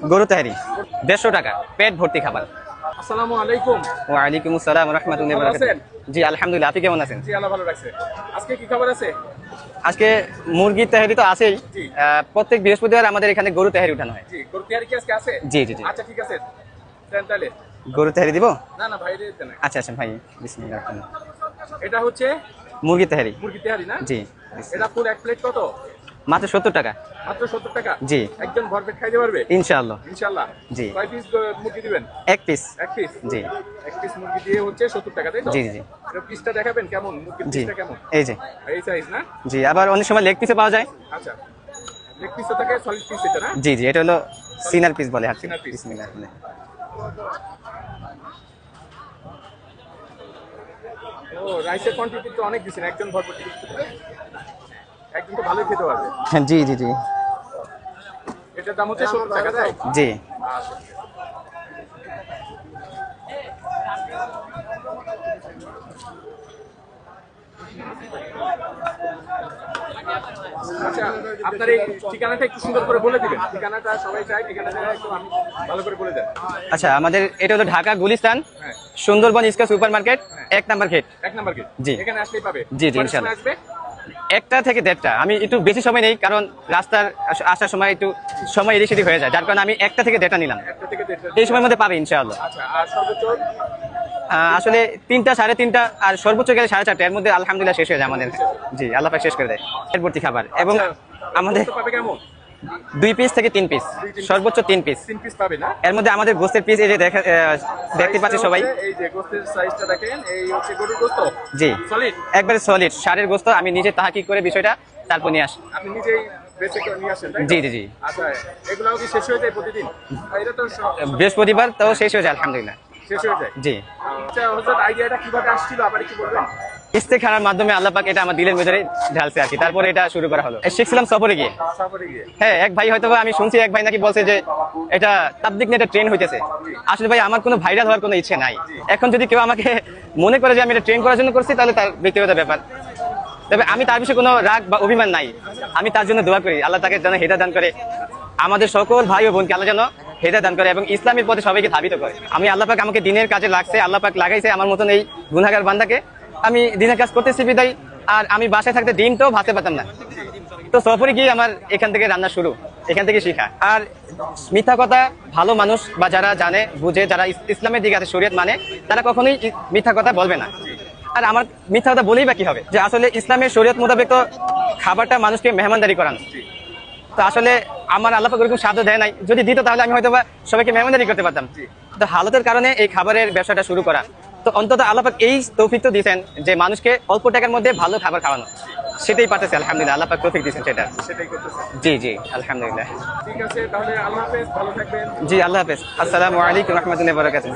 গরু তাহারি দেড়শো টাকা পেট ভর্তি খাবার। আসসালামু আলাইকুম। ওয়ালাইকুম আসসালাম রহমতুল্লাহ ভালো আছেন? জি আলহামদুলিল্লাহ আপনি কেমন আছেন? জি আল্লাহ ভালো রাখছে। আজকে কি খবর আছে? আজকে মুরগির তাহারি তো আছেই। প্রত্যেক বৃহস্পতিবার আমাদের এখানে গরু তাহারি উঠানো হয়। জি গরু তিহারি কি আজকে আছে? জি জি জি। আচ্ছা ঠিক আছে। দেন তাহলে। গরু তাহারি দিব? না না ভাই আচ্ছা আচ্ছা ভাই বিসমিল্লাহ এটা হচ্ছে মুরগি তাহারি মুরগি তিহারি না? জি। এটা ফুল এক প্লেট কত? মাত্র সত্তর টাকা। মাত্র সত্তর টাকা? জি। একজন ভরপেট খাইতে পারবে? ইনশাআল্লাহ। ইনশাল্লাহ জি। কয় পিস মুরগি দিবেন? এক পিস এক পিস জি। এক পিস মুরগি দিয়ে হচ্ছে সত্তর টাকা তাই তো? জি, জি। এটা পিসটা দেখাবেন কেমন? মুরগির পিসটা কেমন? এই যে। এই সাইজ না? জি আবার অনেক সময় লেগ পিসে পাওয়া যায়। আচ্ছা। লেগ পিসটা থাকে সলিড পিস এটা না? জি জি এটা হলো সিনার পিস বলে হাত সিনার piece। বিসমিল্লাহ ও রাইসের কোয়ান্টিটি তো অনেক দিছেন একজন ভরপেট তো ভালোই খেতে পারবে। হ্যাঁ, জি জি জি। এটার দাম হচ্ছে সত্তর টাকা তাই? জি। আচ্ছা আপনার এই ঠিকানাটা একটু সুন্দর করে বলে দিবেন। ঠিকানাটা সবাই চায় ঠিকানাটা একটু ভালো করে বলে দেন। আচ্ছা আমাদের এটা হলো ঢাকা গুলিস্তান হ্যাঁ। সুন্দরবন ইস্কা সুপার মার্কেট এক নাম্বার গেট। এক নাম্বার গেট। জি। এখানে আসলেই পাবে। জি, জি, ইনশাআল্লাহ। আসবে? একটা থেকে দেড়টা। আমি একটু বেশি সময় নেই কারণ রাস্তার আসার সময় একটু সময় এদিক সেদিক হয়ে যায় যার কারণে আমি একটা থেকে দেড়টা নিলাম। এই সময়ের মধ্যে পাবে ইনশাআল্লাহ। আচ্ছা আসলে তিনটা সাড়ে তিনটা আর সর্বোচ্চ গেলে সাড়ে চারটা এর মধ্যে আলহামদুলিল্লাহ শেষ হয়ে যায় আমাদের। জি আল্লাহ শেষ করে দেয়। এরপরটি খাবার। এবং আমাদের পাবে কেমন? দুই পিস থেকে তিন পিস সর্বোচ্চ তিন পিস তিন পিস পাবে না? এর মধ্যে আমাদের গোস্তের পিস এই যে দেখা দেখতে পাচ্ছি সবাই? এই যে গোস্তের সাইজটা দেখেন এই হচ্ছে গরুর গোস্ত। জি। সলিড একবারে সলিড সারের গোস্ত আমি নিজে তাহাকি করে বিষয়টা তারপর নিয়ে আসি। আপনি নিজেই? জি জি জি। আচ্ছা এগুলাও কি শেষ হয়ে যায় প্রতিদিন? এটা তো বৃহস্পতিবার তো শেষ হয়ে যায় আলহামদুলিল্লাহ। শেষ হয়ে যায়? জি। আচ্ছা আইডিয়াটা কীভাবে আসছিল আবার কি বলবেন? মাধ্যমে এটা আমার দিলের ঢালছে আর কি। তারপরে এটা শুরু করা হলো। শিখছিলাম সফরে গিয়ে? হ্যাঁ এক ভাই হয়তো আমি শুনছি, এক ভাই নাকি বলছে যে এটা তাবলিক নেটে ট্রেন হইতেছে। আসলে ভাই, আমার কোনো ভাইরাল হওয়ার কোনো ইচ্ছে নাই। এখন যদি কেউ আমাকে মনে করে যে আমি এটা ট্রেন করার জন্য করছি, তাহলে তার ব্যক্তিগত ব্যাপার। তবে আমি তার বিষয়ে কোনো রাগ বা অভিমান নাই। আমি তার জন্য দোয়া করি। আল্লাহ তাকে যেন হেদা দান করে। আমাদের সকল ভাই ও বোনকে আল্লাহ যেন হেদা দান করে এবং ইসলামের পথে সবাইকে ধাবিত করে। আমি আল্লাহ পাক আমাকে দিনের কাজে লাগছে, আল্লাহ পাক লাগাইছে আমার মতন এই গুনাগার বান্দাকে। আমি দিনের কাজ করতেছি বিদায়, আর আমি বাসায় থাকতে ডিমটাও ভাবতে পারতাম না। তো সফরে গিয়ে আমার এখান থেকে রান্না শুরু, এখান থেকে শিখা। আর মিথ্যা কথা ভালো মানুষ বা যারা জানে, বুঝে, যারা ইসলামের দিকে আছে শরীয়ত মানে তারা কখনোই মিথ্যা কথা বলবে না। আর আমার মিথ্যা কথা বলেই বা কি হবে? যে আসলে ইসলামের শরীয়ত মোতাবেক তো খাবারটা মানুষকে মেহমানদারি করানো। তো আসলে আমার আল্লাহ ওরকম স্বাদ দেয় নাই। যদি দিত তাহলে আমি হয়তো বা সবাইকে মেহমানদারি করতে পারতাম। তো হালতের কারণে এই খাবারের ব্যবসাটা শুরু করা। তো অন্তত আল্লাহ পাক এই তৌফিক তো দিয়েছেন যে মানুষকে অল্প টাকার মধ্যে ভালো খাবার খাওয়ানো। সেটাই পাচ্ছে আলহামদুলিল্লাহ। আল্লাহ পাক তৌফিক দিয়েছেন সেটা। জি জি আলহামদুলিল্লাহ। ঠিক আছে তাহলে আল্লাহ হাফেজ ভালো থাকবেন। জি আল্লাহ হাফেজ। আসসালামু আলাইকুম রহমতুল্লাহ বরকাত